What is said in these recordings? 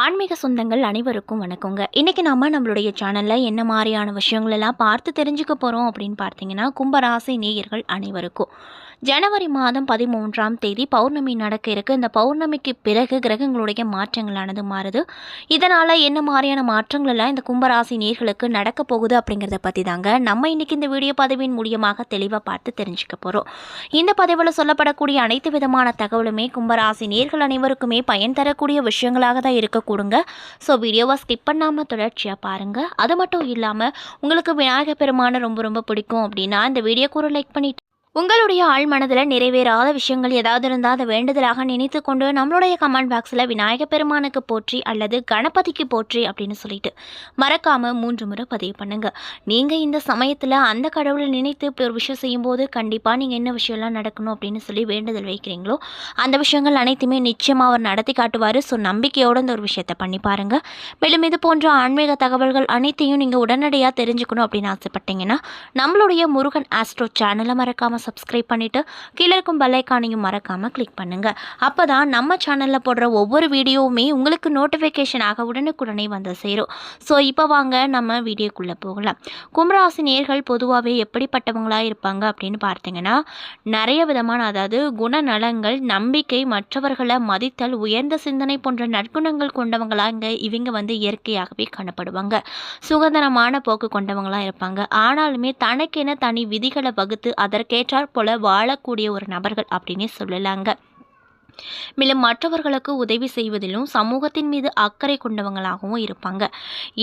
ஆன்மீக சொந்தங்கள் அனைவருக்கும் வணக்கங்க. இன்றைக்கி நம்ம நம்மளுடைய சேனலில் என்ன மாதிரியான விஷயங்கள் எல்லாம் பார்த்து தெரிஞ்சுக்க போகிறோம் அப்படின்னு பார்த்தீங்கன்னா கும்பராசி நேயர்கள் அனைவருக்கும். ஜனவரி மாதம் பதிமூன்றாம் தேதி பௌர்ணமி நடக்க இருக்கு. இந்த பௌர்ணமிக்கு பிறகு கிரகங்களுடைய மாற்றங்களானது மாறுது. இதனால் என்ன மாதிரியான மாற்றங்கள் எல்லாம் இந்த கும்பராசி நேர்களுக்கு நடக்க போகுது அப்படிங்கிறத பற்றி தாங்க நம்ம இன்றைக்கி இந்த வீடியோ பதிவின் மூலியமாக தெளிவாக பார்த்து தெரிஞ்சுக்க போகிறோம் இந்த பதிவில் சொல்லப்படக்கூடிய அனைத்து விதமான தகவலுமே கும்பராசி நேர்கள் அனைவருக்குமே பயன் தரக்கூடிய விஷயங்களாக தான் இருக்க கொடுங்க. ஸோ வீடியோவை ஸ்கிப் பண்ணாமல் தொடர்ச்சியாக பாருங்கள் அது மட்டும் இல்லாமல் உங்களுக்கு விநாயகர் பெருமானை ரொம்ப ரொம்ப பிடிக்கும் அப்படின்னா இந்த வீடியோக்கு ஒரு லைக் பண்ணிட்டு உங்களுடைய ஆள் மனதில் நிறைவேறாத விஷயங்கள் ஏதாவது இருந்தால் அதை வேண்டுதலாக நினைத்து கொண்டு நம்மளுடைய கமெண்ட் பாக்ஸில் விநாயக பெருமானுக்கு போற்றி அல்லது கணபதிக்கு போற்றி அப்படின்னு சொல்லிட்டு மறக்காமல் மூன்று முறை பதிவு பண்ணுங்கள் நீங்கள் இந்த சமயத்தில் அந்த கடவுளை நினைத்து ஒரு விஷயம் செய்யும்போது கண்டிப்பாக நீங்கள் என்ன விஷயம்லாம் நடக்கணும் அப்படின்னு சொல்லி வேண்டுதல் வைக்கிறீங்களோ அந்த விஷயங்கள் அனைத்துமே நிச்சயமாக அவர் நடத்தி காட்டுவார். ஸோ நம்பிக்கையோடு இந்த ஒரு விஷயத்தை பண்ணி பாருங்கள் மேலும் இது போன்ற ஆன்மீக தகவல்கள் அனைத்தையும் நீங்கள் உடனடியாக தெரிஞ்சுக்கணும் அப்படின்னு ஆசைப்பட்டீங்கன்னா நம்மளுடைய முருகன் ஆஸ்ட்ரோ சேனலை மறக்காமல் சப்ஸ்கிரைப் பண்ணிவிட்டு கீழே இருக்கும் பெல்லைக்கானையும் மறக்காமல் கிளிக் பண்ணுங்கள் அப்போ தான் நம்ம சேனலில் போடுற ஒவ்வொரு வீடியோவுமே உங்களுக்கு நோட்டிஃபிகேஷனாக உடனுக்குடனே வந்து சேரும். ஸோ இப்போ வாங்க நம்ம வீடியோக்குள்ளே போகலாம். கும்பராசி நேர்கள் பொதுவாகவே எப்படிப்பட்டவங்களாக இருப்பாங்க அப்படின்னு பார்த்தீங்கன்னா நிறைய விதமான அதாவது குணநலங்கள் நம்பிக்கை மற்றவர்களை மதித்தல் உயர்ந்த சிந்தனை போன்ற நற்குணங்கள் கொண்டவங்களா இங்கே இவங்க வந்து இயற்கையாகவே காணப்படுவாங்க. சுதந்திரமான போக்கு கொண்டவங்களாக இருப்பாங்க. ஆனாலுமே தனக்கென தனி விதிகளை வகுத்து அதற்கேற்ற போல வாழக்கூடிய ஒரு நபர்கள் அப்படின்னே சொல்லலாங்க. மேலும் மற்றவர்களுக்கு உதவி செய்வதிலும் சமூகத்தின் மீது அக்கறை கொண்டவங்களாகவும் இருப்பாங்க.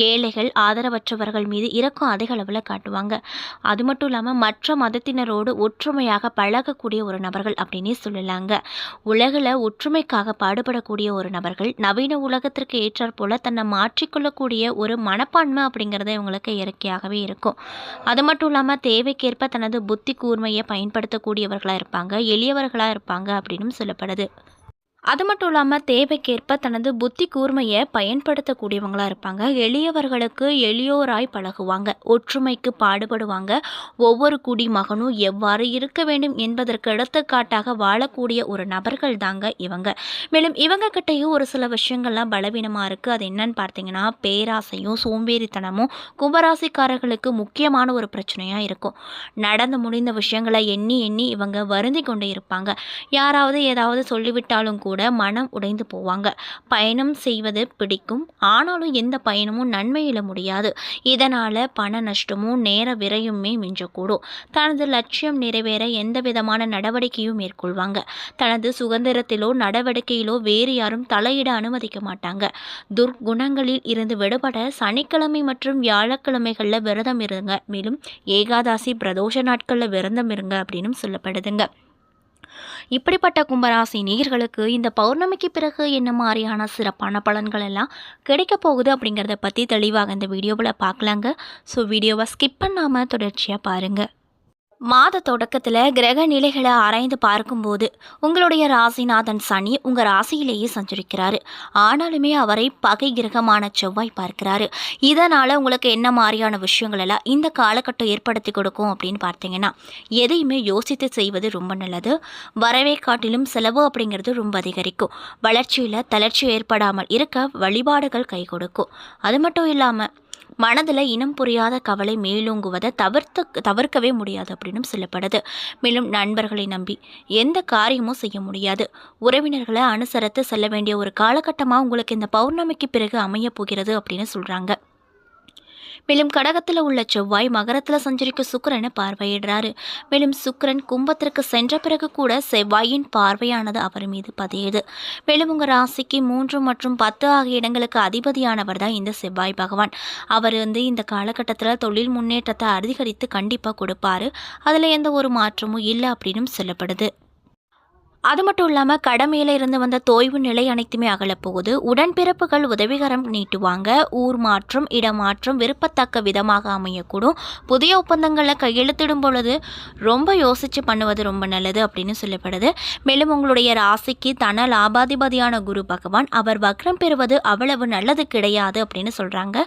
ஏழைகள் ஆதரவற்றவர்கள் மீது இரக்கம் அதிக அளவில் காட்டுவாங்க. அது மட்டும் இல்லாமல் மற்ற மதத்தினரோடு ஒற்றுமையாக பழகக்கூடிய ஒரு நபர்கள் அப்படின்னே சொல்லலாங்க. உலகில் ஒற்றுமைக்காக பாடுபடக்கூடிய ஒரு நபர்கள் நவீன உலகத்திற்கு ஏற்றாற் போல தன்னை மாற்றிக்கொள்ளக்கூடிய ஒரு மனப்பான்மை அப்படிங்கிறது இவங்களுக்கு இயற்கையாகவே இருக்கும். அது மட்டும் இல்லாமல் தேவைக்கேற்ப தனது புத்தி கூர்மையை பயன்படுத்தக்கூடியவர்களாக இருப்பாங்க எளியவர்களாக இருப்பாங்க அப்படின்னும் சொல்லப்படுது. அது மட்டும் இல்லாமல் தேவைக்கேற்ப தனது புத்தி கூர்மையை பயன்படுத்தக்கூடியவங்களாக இருப்பாங்க. எளியவர்களுக்கு எளியோராய் பழகுவாங்க. ஒற்றுமைக்கு பாடுபடுவாங்க. ஒவ்வொரு குடிமகனும் எவ்வாறு இருக்க வேண்டும் என்பதற்கு எடுத்துக்காட்டாக வாழக்கூடிய ஒரு நபர்கள் தாங்க இவங்க. மேலும் இவங்க கிட்டேயும் ஒரு சில விஷயங்கள்லாம் பலவீனமாக இருக்குது அது என்னன்னு பார்த்தீங்கன்னா பேராசையும் சோம்பேறித்தனமும் கும்பராசிக்காரர்களுக்கு முக்கியமான ஒரு பிரச்சனையாக இருக்கும். நடந்து முடிந்த விஷயங்களை எண்ணி எண்ணி இவங்க வருந்தி கொண்டு இருப்பாங்க. யாராவது ஏதாவது சொல்லிவிட்டாலும் கூட கூட மனம் உடைந்து போவாங்க. பயணம் செய்வது பிடிக்கும். ஆனாலும் எந்த பயணமும் நன்மையில முடியாது. இதனால் பண நஷ்டமும் நேர விரையுமே மிஞ்சக்கூடும். தனது லட்சியம் நிறைவேற எந்த விதமான நடவடிக்கையும் மேற்கொள்வாங்க. தனது சுதந்திரத்திலோ நடவடிக்கையிலோ வேறு யாரும் தலையிட அனுமதிக்க மாட்டாங்க. துர்க்குணங்களில் இருந்து விடுபட சனிக்கிழமை மற்றும் வியாழக்கிழமைகளில் விரதம் இருங்க. மேலும் ஏகாதாசி பிரதோஷ நாட்களில் விரதம் இருங்க அப்படின்னு சொல்லப்படுதுங்க. இப்படிப்பட்ட கும்பராசி நேயர்களுக்கு இந்த பௌர்ணமிக்கு பிறகு என்ன மாதிரியான சிறப்பான பலன்கள் எல்லாம் கிடைக்க போகுது அப்படிங்கிறத பற்றி தெளிவாக இந்த வீடியோவில் பார்க்கலாங்க. ஸோ வீடியோவை ஸ்கிப் பண்ணாமல் தொடர்ச்சியாக பாருங்கள் மாத தொடக்கத்தில் கிரக நிலைகளை ஆராய்ந்து பார்க்கும்போது உங்களுடைய ராசிநாதன் சனி உங்கள் ராசியிலேயே சஞ்சரிக்கிறாரு. ஆனாலுமே அவரை பகை கிரகமான செவ்வாய் பார்க்கிறாரு. இதனால் உங்களுக்கு என்ன மாதிரியான விஷயங்கள் எல்லாம் இந்த காலகட்டம் ஏற்படுத்தி கொடுக்கும் அப்படின்னு பார்த்தீங்கன்னா எதையுமே யோசித்து செய்வது ரொம்ப நல்லது. வரவே காட்டிலும் செலவு அப்படிங்கிறது ரொம்ப அதிகரிக்கும். வளர்ச்சியில் தளர்ச்சி ஏற்படாமல் இருக்க வழிபாடுகள் கை கொடுக்கும். அது மட்டும் இல்லாமல் மனதில் இனம் புரியாத கவலை மேலோங்குவதை தவிர்த்து தவிர்க்கவே முடியாது அப்படின்னு சொல்லப்படுது. மேலும் நண்பர்களை நம்பி எந்த காரியமும் செய்ய முடியாது. உறவினர்களை அனுசரித்து செல்ல வேண்டிய ஒரு காலகட்டமாக உங்களுக்கு இந்த பௌர்ணமிக்கு பிறகு அமைய போகிறது அப்படின்னு சொல்கிறாங்க மேலும் கடகத்தில் உள்ள செவ்வாய் மகரத்தில் சஞ்சரிக்க சுக்கரனை பார்வையிடுறாரு. மேலும் சுக்கரன் கும்பத்திற்கு சென்ற பிறகு கூட செவ்வாயின் பார்வையானது அவர் மீது பதியுது. மேலும் உங்கள் ராசிக்கு மூன்று மற்றும் பத்து ஆகிய இடங்களுக்கு அதிபதியானவர் தான் இந்த செவ்வாய் பகவான். அவர் வந்து இந்த காலகட்டத்தில் தொழில் முன்னேற்றத்தை அதிகரித்து கண்டிப்பாக கொடுப்பாரு. அதில் எந்த ஒரு மாற்றமும் இல்லை அப்படின்னு சொல்லப்படுது. அது மட்டும் இல்லாமல் கடமையில் இருந்து வந்த தோய்வு நிலை அனைத்துமே அகலப்போகுது உடன்பிறப்புகள் உதவிகரம் நீட்டுவாங்க. ஊர் மாற்றம் இடமாற்றம் விருப்பத்தக்க விதமாக அமையக்கூடும். புதிய ஒப்பந்தங்களை கையெழுத்திடும் பொழுது ரொம்ப யோசித்து பண்ணுவது ரொம்ப நல்லது அப்படின்னு சொல்லப்படுது. மேலும் உங்களுடைய ராசிக்கு தன லாபாதிபதியான குரு பகவான் அவர் வக்ரம் பெறுவது அவ்வளவு நல்லது கிடையாது அப்படின்னு சொல்கிறாங்க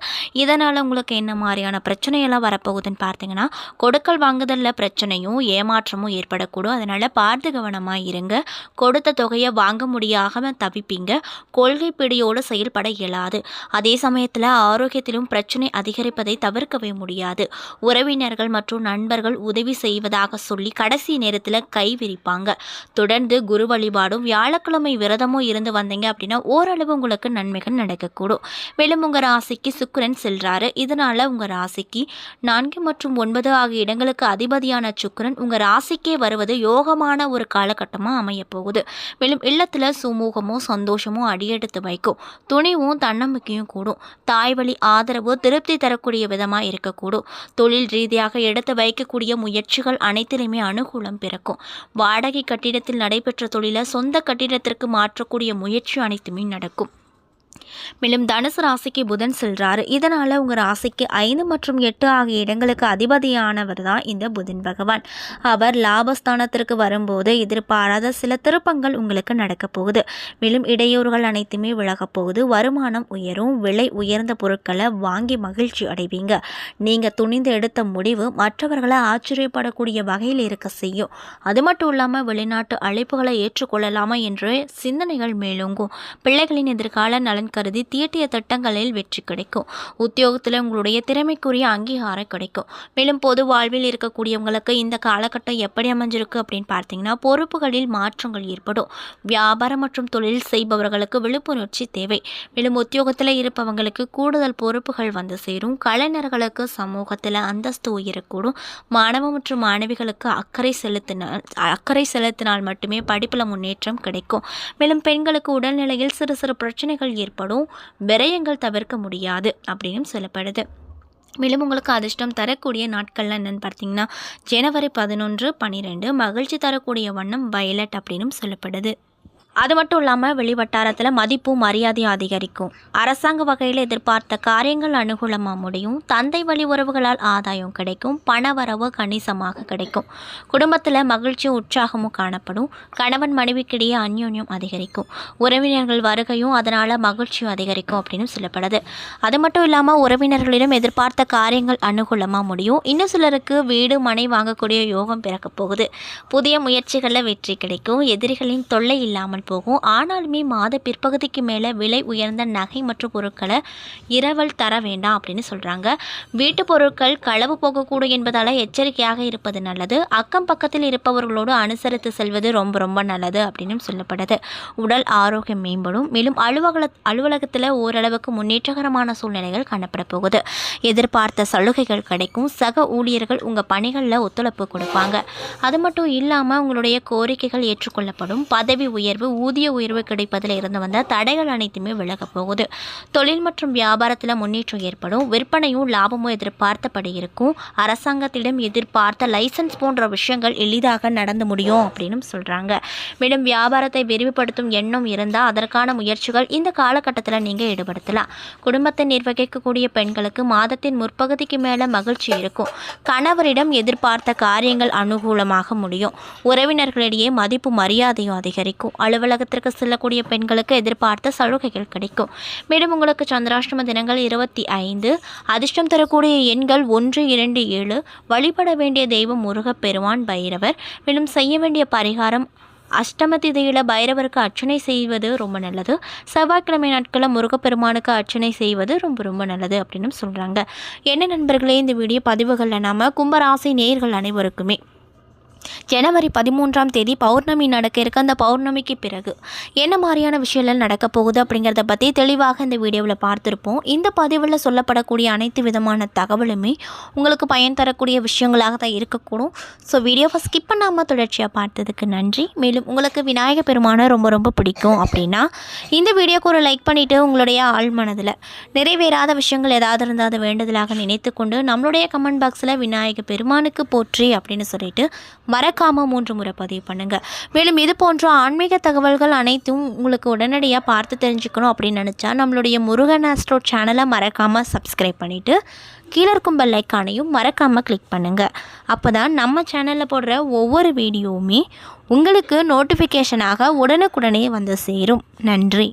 இதனால் உங்களுக்கு என்ன மாதிரியான பிரச்சனையெல்லாம் வரப்போகுதுன்னு பார்த்தீங்கன்னா கொடுக்கல் வாங்குதலில் பிரச்சனையும் ஏமாற்றமும் ஏற்படக்கூடும். அதனால் பார்த்து கவனமாக இருங்க. கொடுத்த தொகையை வாங்க முடியாமல் தவிப்பீங்க. கொள்கை பிடியோடு செயல்பட இயலாது. அதே சமயத்தில் ஆரோக்கியத்திலும் பிரச்சனை அதிகரிப்பதை தவிர்க்கவே முடியாது. உறவினர்கள் மற்றும் நண்பர்கள் உதவி செய்வதாக சொல்லி கடைசி நேரத்தில் கை விரிப்பாங்க. தொடர்ந்து குரு வழிபாடும் வியாழக்கிழமை விரதமும் இருந்து வந்தீங்க அப்படின்னா ஓரளவு உங்களுக்கு நன்மைகள் நடக்கக்கூடும். மேலும் உங்கள் ராசிக்கு சுக்கரன் செல்றாரு. இதனால உங்கள் ராசிக்கு நான்கு மற்றும் ஒன்பது ஆகிய இடங்களுக்கு அதிபதியான சுக்கரன் உங்கள் ராசிக்கே வருவது யோகமான ஒரு காலகட்டமாக அமைய போகுது மேலும் இல்லத்தில் சுமூகமும் சந்தோஷமும் அடியெடுத்து வைக்கும். துணிவும் தன்னம்பிக்கையும் கூடும். தாய் வழி ஆதரவு திருப்தி தரக்கூடிய விதமாக இருக்கக்கூடும். தொழில் ரீதியாக எடுத்து வைக்கக்கூடிய முயற்சிகள் அனைத்திலுமே அனுகூலம் பிறக்கும். வாடகை கட்டிடத்தில் நடைபெற்ற தொழிலை சொந்த கட்டிடத்திற்கு மாற்றக்கூடிய முயற்சி அனைத்துமே நடக்கும். மேலும் தனுசு ராசிக்கு புதன் செல்றாரு. இதனால உங்க ராசிக்கு ஐந்து மற்றும் எட்டு ஆகிய இடங்களுக்கு அதிபதியானவர் தான் இந்த புதன் பகவான். அவர் லாபஸ்தானத்திற்கு வரும்போது எதிர்பாராத சில திருப்பங்கள் உங்களுக்கு நடக்க போகுது. மேலும் இடையூறுகள் அனைத்துமே விலகப் போகுது. வருமானம் உயரும். விலை உயர்ந்த பொருட்களை வாங்கி மகிழ்ச்சி அடைவீங்க. நீங்க துணிந்து எடுத்த முடிவு மற்றவர்களை ஆச்சரியப்படக்கூடிய வகையில் இருக்க செய்யும். அது மட்டும் இல்லாமல் வெளிநாட்டு அழைப்புகளை ஏற்றுக்கொள்ளலாமா என்று சிந்தனைகள் மேலோங்கும். பிள்ளைகளின் எதிர்கால நலன் கருதி தீட்டிய திட்டங்களில் வெற்றி கிடைக்கும். உத்தியோகத்தில் உங்களுடைய திறமைக்குரிய அங்கீகாரம் கிடைக்கும். மேலும் பொது வாழ்வில் இருக்கக்கூடியவங்களுக்கு இந்த காலகட்டம் எப்படி அமைஞ்சிருக்கு அப்படின்னு பார்த்தீங்கன்னா பொறுப்புகளில் மாற்றங்கள் ஏற்படும். வியாபாரம் மற்றும் தொழில் செய்பவர்களுக்கு விழிப்புணர்ச்சி தேவை. மேலும் உத்தியோகத்தில் இருப்பவங்களுக்கு கூடுதல் பொறுப்புகள் வந்து சேரும். கலைஞர்களுக்கு சமூகத்தில் அந்தஸ்து உயரக்கூடும். மாணவ மற்றும் மாணவிகளுக்கு அக்கறை செலுத்தினால் அக்கறை செலுத்தினால் மட்டுமே படிப்பில் முன்னேற்றம் கிடைக்கும். மேலும் பெண்களுக்கு உடல்நிலையில் சிறு சிறு பிரச்சனைகள் ஏற்படும். விரயங்கள் தவிர்க்க முடியாது அப்படின்னு சொல்லப்படுது. மேலும் உங்களுக்கு அதிர்ஷ்டம் தரக்கூடிய நாட்கள்லாம் என்னென்னு பார்த்தீங்கன்னா ஜனவரி பதினொன்று பன்னிரெண்டு மகிழ்ச்சி தரக்கூடிய வண்ணம் வயலட் அப்படின்னு சொல்லப்படுது. அது மட்டும் இல்லாமல் வெளிவட்டாரத்தில் மதிப்பும் மரியாதையும் அதிகரிக்கும். அரசாங்க வகையில் எதிர்பார்த்த காரியங்கள் அனுகூலமாக முடியும். தந்தை வழி உறவுகளால் ஆதாயம் கிடைக்கும். பணவரவு கணிசமாக கிடைக்கும். குடும்பத்தில் மகிழ்ச்சியும் உற்சாகமும் காணப்படும். கணவன் மனைவிக்கிடையே அந்யோன்யம் அதிகரிக்கும். உறவினர்கள் வருகையும் அதனால் மகிழ்ச்சியும் அதிகரிக்கும் அப்படின்னு சொல்லப்படுது. அது மட்டும் இல்லாமல் உறவினர்களிடம் எதிர்பார்த்த காரியங்கள் அனுகூலமாக முடியும். இன்னும் சிலருக்கு வீடு மனை வாங்கக்கூடிய யோகம் பிறக்கப் போகுது. புதிய முயற்சிகளில் வெற்றி கிடைக்கும். எதிரிகளின் தொல்லை இல்லாமல் போகும். ஆனாலுமே மாத பிற்பகுதிக்கு மேலே விலை உயர்ந்த நகை மற்றும் பொருட்களை இரவல் தர வேண்டாம் அப்படின்னு சொல்கிறாங்க வீட்டு பொருட்கள் களவு போகக்கூடும் என்பதால் எச்சரிக்கையாக இருப்பது நல்லது. அக்கம் பக்கத்தில் இருப்பவர்களோடு அனுசரித்து செல்வது ரொம்ப ரொம்ப நல்லது அப்படின்னு சொல்லப்படுது. உடல் ஆரோக்கியம் மேம்படும். மேலும் அலுவலக அலுவலகத்தில் ஓரளவுக்கு முன்னேற்றகரமான சூழ்நிலைகள் காணப்பட போகுது. எதிர்பார்த்த சலுகைகள் கிடைக்கும். சக ஊழியர்கள் உங்கள் பணிகளில் ஒத்துழைப்பு கொடுப்பாங்க. அது மட்டும் இல்லாமல் உங்களுடைய கோரிக்கைகள் ஏற்றுக்கொள்ளப்படும். பதவி உயர்வு ஊதிய உயர்வு கிடைப்பதில் இருந்து வந்த தடைகள் அனைத்துமே விலகப் போகுது. தொழில் மற்றும் வியாபாரத்தில் முன்னேற்றம் ஏற்படும். விற்பனையும் லாபமும் எதிர்பார்த்தபடி இருக்கும். அரசாங்கத்திடம் எதிர்பார்த்த லைசன்ஸ் போன்ற விஷயங்கள் எளிதாக நடந்து முடியும் அப்படின்னு சொல்கிறாங்க மேலும் வியாபாரத்தை விரிவுபடுத்தும் எண்ணம் இருந்தால் அதற்கான முயற்சிகள் இந்த காலகட்டத்தில் நீங்கள் ஈடுபடுத்தலாம். குடும்பத்தை நிர்வகிக்கக்கூடிய பெண்களுக்கு மாதத்தின் முற்பகுதிக்கு மேலே மகிழ்ச்சி இருக்கும். கணவரிடம் எதிர்பார்த்த காரியங்கள் அனுகூலமாக முடியும். உறவினர்களிடையே மதிப்பு மரியாதையும் அதிகரிக்கும். அலுவலகத்திற்கு செல்லக்கூடிய பெண்களுக்கு எதிர்பார்த்த சலுகைகள் கிடைக்கும். மேலும் உங்களுக்கு சந்திராஷ்டம தினங்கள் இருபத்தி ஐந்து அதிர்ஷ்டம் தரக்கூடிய எண்கள் ஒன்று இரண்டு ஏழு வழிபட வேண்டிய தெய்வம் முருகப்பெருமான் பைரவர். மேலும் செய்ய வேண்டிய பரிகாரம் அஷ்டம திதியில் பைரவருக்கு அர்ச்சனை செய்வது ரொம்ப நல்லது. செவ்வாய்க்கிழமை நாட்களில் முருகப்பெருமானுக்கு அர்ச்சனை செய்வது ரொம்ப ரொம்ப நல்லது அப்படின்னு சொல்கிறாங்க என்ன நண்பர்களே இந்த வீடியோ பதிவுகளில் நாம் கும்பராசி நேர்கள் அனைவருக்குமே ஜனவரி பதிமூன்றாம் தேதி பௌர்ணமி நடக்க இருக்க. அந்த பௌர்ணமிக்கு பிறகு என்ன மாதிரியான விஷயங்கள் நடக்க போகுது அப்படிங்கிறத பற்றி தெளிவாக இந்த வீடியோவில் பார்த்துருப்போம். இந்த பதிவில் சொல்லப்படக்கூடிய அனைத்து விதமான தகவலுமே உங்களுக்கு பயன் தரக்கூடிய விஷயங்களாக தான் இருக்கக்கூடும். ஸோ வீடியோவை ஸ்கிப் பண்ணாமல் தொடர்ச்சியாக பார்த்ததுக்கு நன்றி. மேலும் உங்களுக்கு விநாயக பெருமானை ரொம்ப ரொம்ப பிடிக்கும் அப்படின்னா இந்த வீடியோக்கு ஒரு லைக் பண்ணிவிட்டு உங்களுடைய ஆள் மனதில் நிறைவேறாத விஷயங்கள் ஏதாவது இருந்தால் அதை வேண்டுதலாக நினைத்து கொண்டு நம்மளுடைய கமெண்ட் பாக்ஸில் விநாயக பெருமானுக்கு போற்றி அப்படின்னு சொல்லிட்டு மறக்காமல் மூன்று முறை பதிவு பண்ணுங்கள் மேலும் இது போன்ற ஆன்மீக தகவல்கள் அனைத்தும் உங்களுக்கு உடனடியாக பார்த்து தெரிஞ்சுக்கணும் அப்படின்னு நினச்சா நம்மளுடைய முருகன் ஆஸ்ட்ரோ சேனலை மறக்காமல் சப்ஸ்கிரைப் பண்ணிவிட்டு கீழே இருக்கும் பெல் ஐக்கானையும் மறக்காமல் கிளிக் பண்ணுங்கள் அப்போ தான் நம்ம சேனலில் போடுற ஒவ்வொரு வீடியோவுமே உங்களுக்கு நோட்டிஃபிகேஷனாக உடனுக்குடனே வந்து சேரும். நன்றி.